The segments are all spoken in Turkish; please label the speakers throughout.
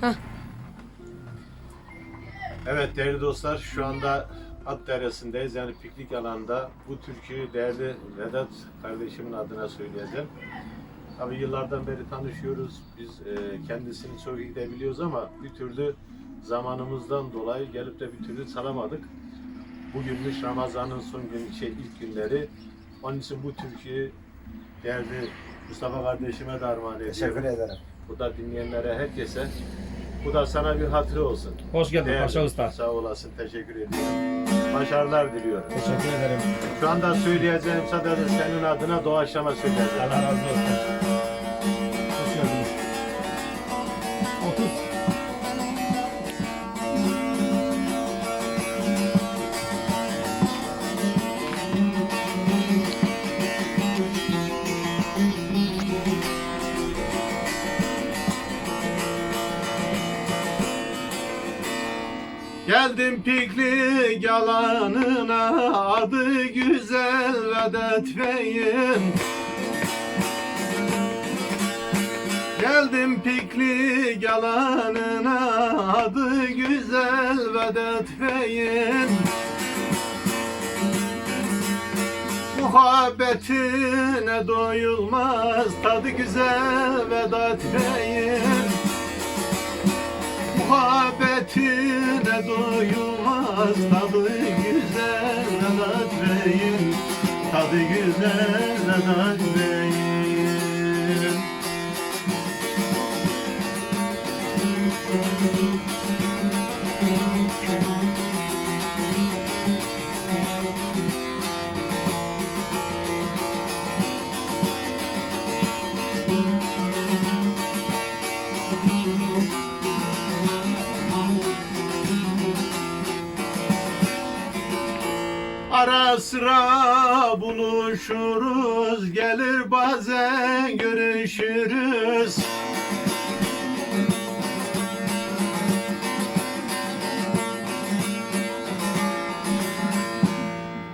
Speaker 1: Hah.
Speaker 2: Evet değerli dostlar şu anda At Deresi'ndeyiz yani piknik alanında. Bu türküyü değerli Vedat kardeşimin adına söyleyeceğim. Tabii yıllardan beri tanışıyoruz. Biz e, kendisini çok iyi de biliyoruz ama bir türlü zamanımızdan dolayı gelip de bir türlü çalamadık. Bugünmüş Ramazan'ın son gün şey ilk günleri. Onun için bu türküyü değerli Mustafa kardeşime de armağan ediyorum.
Speaker 3: Teşekkür ederim.
Speaker 2: Burada dinleyenlere, herkese. Bu da sana bir hatırı olsun.
Speaker 4: Hoş geldin
Speaker 2: Değerli.
Speaker 4: Paşa Usta.
Speaker 2: Sağ olasın, teşekkür ediyorum. Başarılar diliyorum.
Speaker 4: Teşekkür ederim.
Speaker 2: Şu anda söyleyeceğim sadece senin adına doğaçlama söyleyeceğim.
Speaker 4: Allah razı olsun.
Speaker 2: Geldim piknik alanına adı güzel Vedat Bey'in Geldim piknik alanına adı güzel Vedat Bey'in Muhabbetine doyulmaz tadı güzel Vedat Bey'in Muhabbetine doyulmaz tadı güzel Vedat Bey'in Tadı güzel Vedat Bey'in Ara sıra buluşuruz Gelir bazen görüşürüz.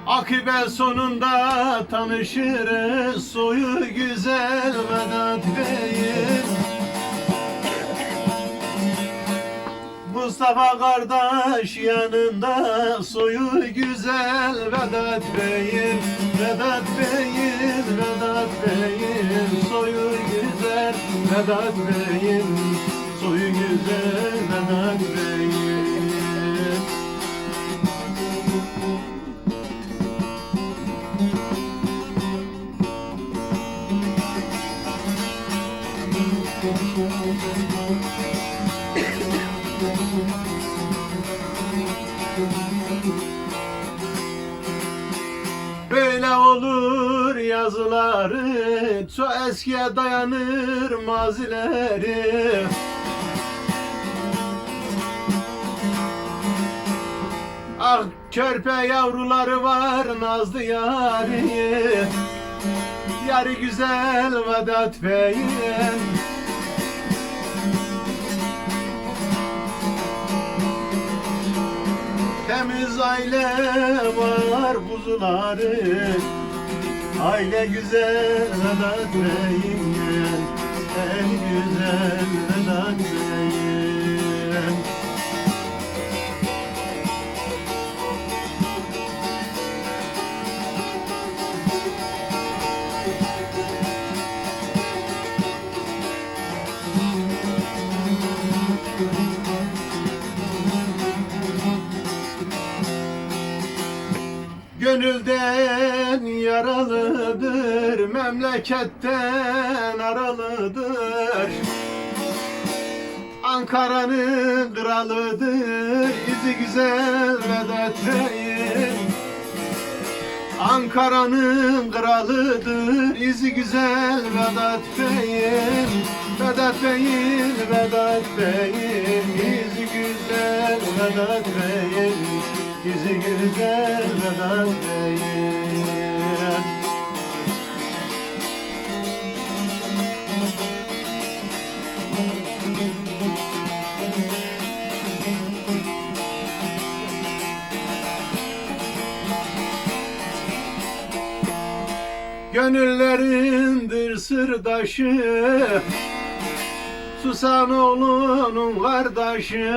Speaker 2: Akıbet sonunda tanışırız Soyu güzel Vedat Bey'in. Mustafa kardeş yanında soyu güzel Vedat Bey'in Vedat Bey'in Vedat Bey'in soyu güzel Vedat Bey'in soyu güzel Vedat Bey'in Olur yazıları Çok eskiye dayanır mazileri. Ah körpe yavruları var nazlı yari. Yarı güzel Vedat Bey'in Temiz aile var buzuları Aile güzel Vedat Bey'in En güzel Vedat Bey'in Gönülden yaralıdır, memleketten aralıdır. Ankara'nın kralıdır, izi güzel Vedat Bey'in. Ankara'nın kralıdır, izi güzel Vedat Bey'in. Vedat Bey'in, Vedat Bey'in, izi güzel Vedat Bey'in. Yüzü güzel Vedat Bey'in Gönüllerindir sırdaşı Susanoğlu'nun kardeşi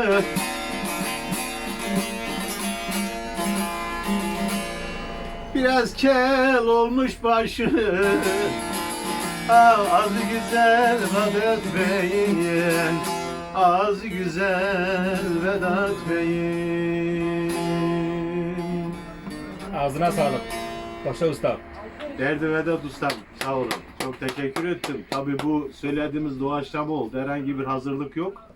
Speaker 2: Biraz kel olmuş başı Ah, Az güzel Vedat Bey'in Az güzel Vedat Bey'in
Speaker 4: Ağzına sağlık. Başla usta.
Speaker 2: Derdi Vedat Ustam sağ olun. Çok teşekkür ettim. Tabii bu söylediğimiz doğaçlama oldu. Herhangi bir hazırlık yok.